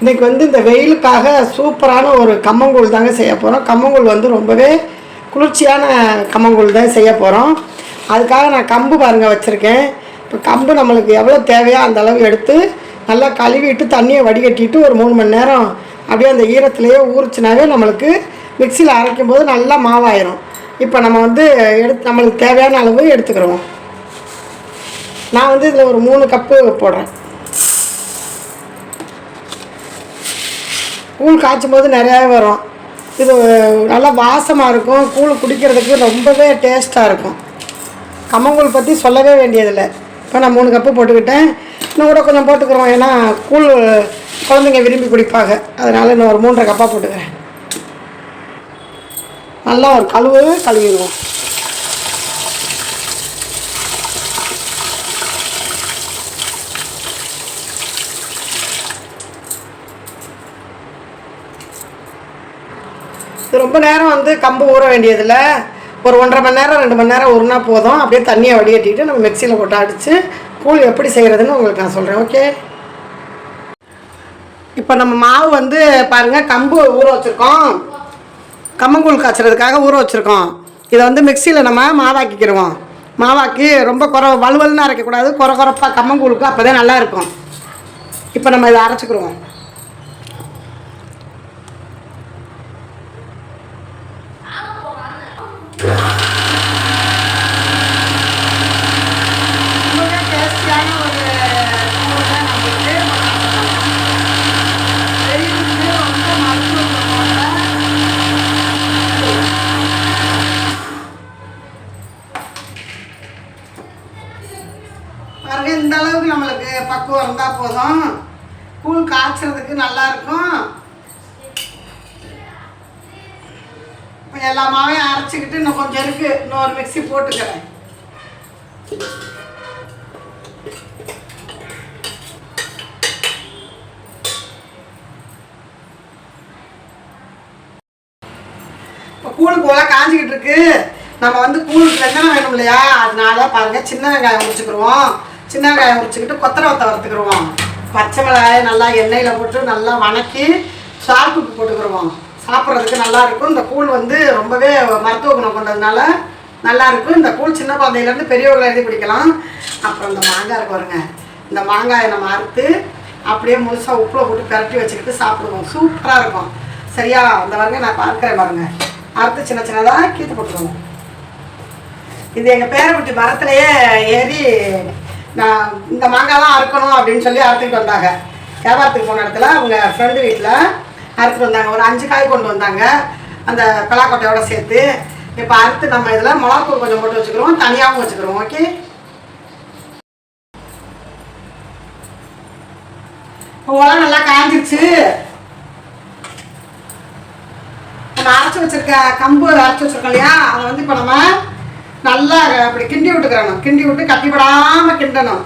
இன்றைக்கி வந்து இந்த வெயிலுக்காக சூப்பரான ஒரு கம்மங்கூழ் தாங்க செய்ய போகிறோம் கம்மங்கூழ் வந்து ரொம்பவே குளிர்ச்சியான கம்மங்கூழ் தான் செய்ய போகிறோம் அதுக்காக நான் கம்பு பாருங்கள் வச்சுருக்கேன். இப்போ கம்பு நம்மளுக்கு எவ்வளோ தேவையோ அந்த அளவு எடுத்து நல்லா கழுவிட்டு தண்ணியை வடிகட்டிட்டு ஒரு மூணு மணி நேரம் அப்படியே அந்த ஈரத்துலேயே ஊறிச்சினாவே நம்மளுக்கு மிக்சியில் அரைக்கும் போது நல்லா மாவாயிரும். இப்போ நம்ம வந்து எடுத்து நம்மளுக்கு தேவையான அளவு எடுத்துக்கிறோம். நான் வந்து இதில் ஒரு மூணு கப்பு போடுறேன். கூழ் காய்ச்சும் போது நிறையாவே வரும். இது நல்லா வாசமாக இருக்கும். கூழ் குடிக்கிறதுக்கு ரொம்பவே டேஸ்ட்டாக இருக்கும். கம்மங்கூழ் பற்றி சொல்லவே வேண்டியதில்லை. இப்போ நான் மூணு கப்பு போட்டுக்கிட்டேன். இன்னும் கூட கொஞ்சம் போட்டுக்கிறோம். ஏன்னா கூழ் குழந்தைங்க விரும்பி குடிப்பாங்க. அதனால் இன்னும் ஒரு மூன்றரை கப்பாக போட்டுக்கிறேன். நல்லா ஒரு கழுவு கழுவிடுவோம். ரொம்ப நேரம் வந்து கம்பு ஊற வேண்டியதில்லை ஒரு ஒன்றரை மணி நேரம் ரெண்டு மணி நேரம் ஊறினா போதும். அப்படியே தண்ணியை வடிகட்டிட்டு நம்ம மிக்சியில் போட்டு அடித்து கூழ் எப்படி செய்கிறதுன்னு உங்களுக்கு நான் சொல்கிறேன் ஓகே? இப்போ நம்ம மாவு வந்து பாருங்கள் கம்பு ஊற வச்சுருக்கோம். கம்மங்கூழ் காய்ச்சறதுக்காக ஊற வச்சுருக்கோம். இதை வந்து மிக்சியில் நம்ம மாவாக்கிக்கிடுவோம். மாவாக்கி ரொம்ப குறை வலுவலுன்னு அரைக்கக்கூடாது. குறை குறைப்பாக கம்மங்கூழுக்கு அப்போ தான் நல்லா இருக்கும். இப்போ நம்ம இதை அரைச்சிக்கிடுவோம் ரொம்பவே டேஸ்டியான ஒரு கூழ் தான் நம்மளுக்கு வெயிலுக்கு ரொம்ப மருத்துவ குணமுள்ள பாருங்க இந்த அளவுக்கு நம்மளுக்கு பக்குவம் இருந்தால் போதும். கூழ் காய்ச்சறதுக்கு நல்லா இப்போ எல்லா மாவையும் அரைச்சிக்கிட்டு இன்னும் கொஞ்சம் இருக்குது இன்னொரு மிக்ஸி போட்டுக்கிறேன். இப்போ கூழுக்கு போல காஞ்சிக்கிட்டு இருக்கு. நம்ம வந்து கூழுக்கு வெங்காயம் வேணும் இல்லையா? அதனால பாருங்க சின்ன வெங்காயம் உரிச்சுக்கிடுவோம் சின்ன வெங்காயம் முடிச்சுக்கிட்டு கொத்தரை வத்த வறுத்துக்கிடுவோம் பச்சை மிளகாயை நல்லா எண்ணெயில் போட்டு நல்லா வணக்கி சால்ட் உப்பு போட்டுக்கிடுவோம் சாப்பிட்றதுக்கு நல்லா இருக்கும். இந்த கூழ் வந்து ரொம்பவே மருத்துவ குணம் கொண்டதுனால நல்லா இருக்கும். இந்த கூழ் சின்ன குழந்தையிலேருந்து பெரியவங்களை எழுதி குடிக்கலாம் அப்புறம் இந்த மாங்காய் இருக்கு பாருங்க. இந்த மாங்காயை நம்ம அறுத்து அப்படியே முழுசாக உப்பில் போட்டு பிரட்டி வச்சுக்கிட்டு சாப்பிடுவோம். சூப்பராக இருக்கும். சரியா? அந்த பாருங்க நான் பார்க்குறேன் பாருங்க. அறுத்து சின்ன சின்னதாக கீத்து போட்டுருவோம். இது எங்கள் பேரக்குட்டி மரத்துலேயே ஏறி நான் இந்த மாங்காய்லாம் அறுக்கணும் அப்படின்னு சொல்லி அறுத்துக்கிட்டு வந்தாங்க. வியாபாரத்துக்கு போன இடத்துல அவங்க ஃப்ரெண்டு வீட்டில் அறுத்துட்டு வந்தாங்க. ஒரு அஞ்சு காய் கொண்டு வந்தாங்க. அந்த பலாக்கொட்டையோட சேர்த்து. இப்போ அறுத்து நம்ம இதில் மிளகாத்தூள் கொஞ்சம் போட்டு வச்சுக்கிறோம். தனியாகவும் வச்சுக்கிறோம். ஓகே உலம் நல்லா காஞ்சிருச்சு. நம்ம அரைச்சி வச்சிருக்க கம்பு அரைச்சி வச்சிருக்கோம் இல்லையா? அதை வந்து இப்போ நம்ம நல்லா அப்படி கிண்டி விட்டுக்கிறணும். கிண்டி விட்டு கட்டிப்படாமல் கிண்டணும்.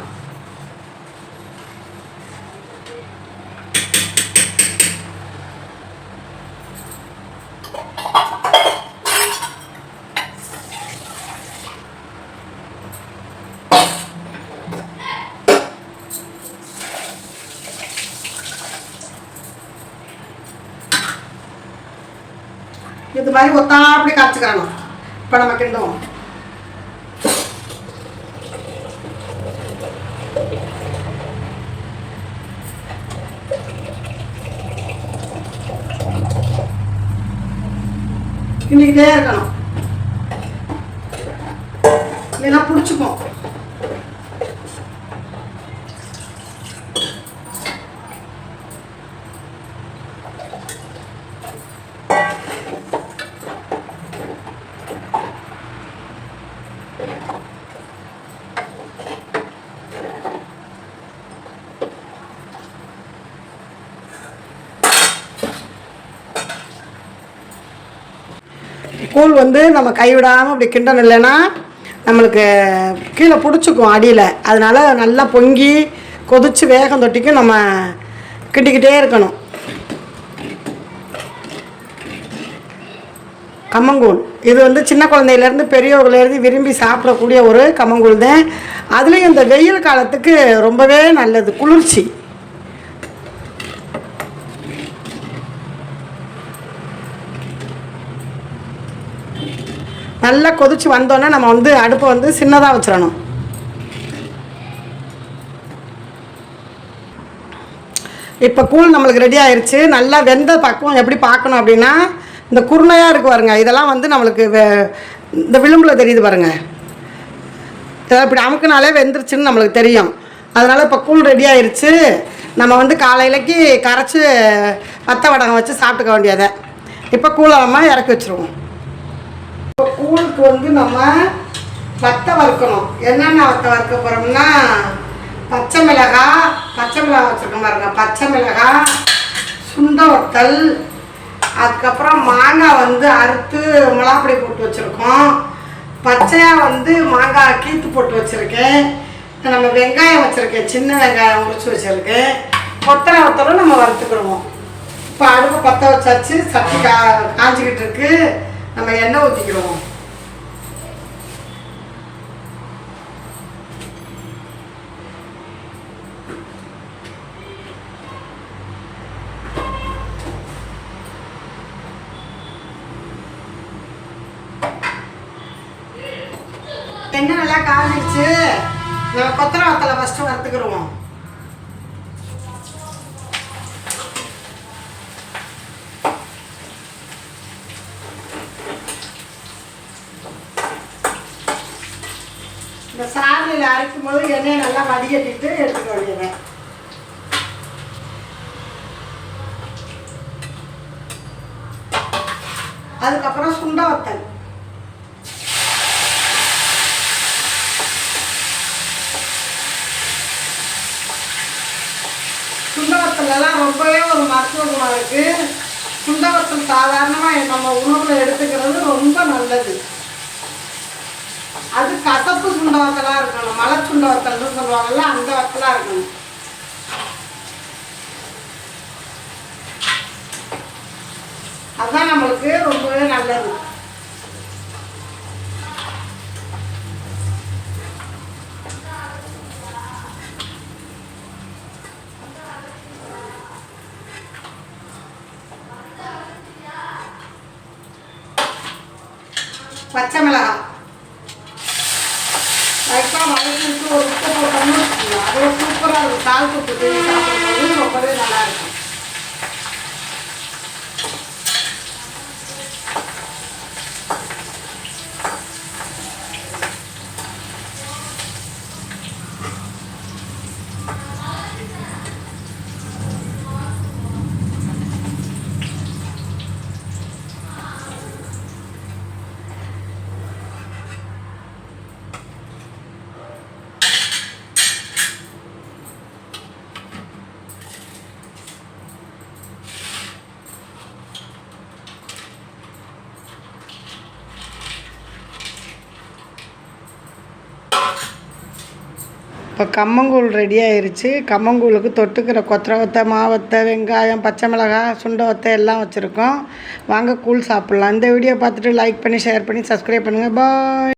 இது மாதிரி ஒத்தா அப்படி கரைச்சிக்கிறணும் இப்போ நம்ம கிண்டுவோம் கிண்டிக்கிட்டே இருக்கணும் இல்லைன்னா பிடிச்சிப்போம் கூழ் வந்து நம்ம கைவிடாமல் அப்படி கிண்டணும் இல்லைன்னா நம்மளுக்கு கீழே பிடிச்சிக்கும் அடியில். அதனால் நல்லா பொங்கி கொதித்து வேகம் தொட்டிக்கும் நம்ம கிண்டிக்கிட்டே இருக்கணும். கம்மங்கூழ். இது வந்து சின்ன குழந்தையிலேருந்து பெரியவர்களேருந்து விரும்பி சாப்பிடக்கூடிய ஒரு கம்மங்கூழ் தான் அதுலேயும் இந்த வெயில் காலத்துக்கு ரொம்பவே நல்லது. குளிர்ச்சி. நல்லா கொதிச்சு வந்தோன்னே நம்ம வந்து அடுப்பை வந்து சின்னதாக வச்சிடணும். இப்போ கூழ் நம்மளுக்கு ரெடி ஆயிடுச்சு நல்லா வெந்த பக்குவம் எப்படி பார்க்கணும் அப்படின்னா இந்த குருணையாக இருக்கு பாருங்க. இதெல்லாம் வந்து நம்மளுக்கு இந்த விளிம்பில் தெரியுது பாருங்க. இதெல்லாம் இப்படி அமுக்குனாலே வெந்துருச்சுன்னு நம்மளுக்கு தெரியும். அதனால் இப்போ கூழ் ரெடி ஆயிடுச்சு நம்ம வந்து காலையிலக்கு கரைச்சி வத்த வடகம் வச்சு சாப்பிட்டுக்க வேண்டியதை. இப்போ கூழை இறக்கி வச்சுருவோம். கூழுக்கு வந்து நம்ம வத்தை வறுக்கணும். என்னென்ன வத்தை வறுக்க போகிறோம்னா பச்சை மிளகாய் பச்சை மிளகாய் வச்சுருக்கோம் பாருங்க. பச்சை மிளகாய் சுண்ட வத்தல் அதுக்கப்புறம் மாங்காய் வந்து அறுத்து மிளகாப்பொடி போட்டு வச்சுருக்கோம். பச்சையாக வந்து மாங்காய் கீத்து போட்டு வச்சுருக்கேன். நம்ம வெங்காயம் வச்சுருக்கேன். சின்ன வெங்காயம் உரிச்சு வச்சுருக்கேன். கொத்தரை வத்தலும் நம்ம வறுத்துக்கிடுவோம். இப்போ அடுப்பு பற்ற வச்சாச்சு. சட்டி கா காஞ்சிக்கிட்டு இருக்கு. நம்ம எண்ணெய் ஊற்றிக்கிடுவோம் எண்ணெய் நல்லா காஞ்சிடுச்சு நம்ம கொத்தரை வத்தலை ஃபஸ்ட்டு வறுத்துக்கிடுவோம் இந்த சாலையில் அரைக்கும் போது எண்ணெயை நல்லா வடிகட்டிட்டு எடுத்துக்க வேண்டியது அதுக்கப்புறம் சுண்ட வத்தல். சுண்டவத்தல்லாம் ரொம்பவே ஒரு மருத்துவ குணம் இருக்கு. சுண்டவத்தல் சாதாரணமாக நம்ம உணவில் எடுத்துக்கிறது ரொம்ப நல்லது. அது கசப்பு சுண்டவத்தலாக இருக்கணும் மலை சுண்டவத்தல்னு சொல்லுவாங்கல்ல அந்த வத்தலாக இருக்கணும். அதுதான் நம்மளுக்கு ரொம்பவே நல்லது. பச்சை மிளகாய். லைட்டாக வதக்கிட்டு ஒரு உப்பு போட்டோம்னு வச்சுக்கோங்க சூப்பராக இருக்கும். தால் தொட்டு சாப்பிடும்போது ரொம்பவே நல்லா இப்போ கம்மங்கூழ் ரெடி ஆயிடுச்சு கம்மங்கூழுக்கு தொட்டுக்கிற கொத்தரை வத்தை மாவத்தை வெங்காயம் பச்சை மிளகாய் சுண்ட வத்தை எல்லாம் வச்சுருக்கோம். வாங்க கூழ் சாப்பிட்லாம். இந்த வீடியோ பார்த்துட்டு லைக் பண்ணி ஷேர் பண்ணி சப்ஸ்கிரைப் பண்ணுங்கள் பாய்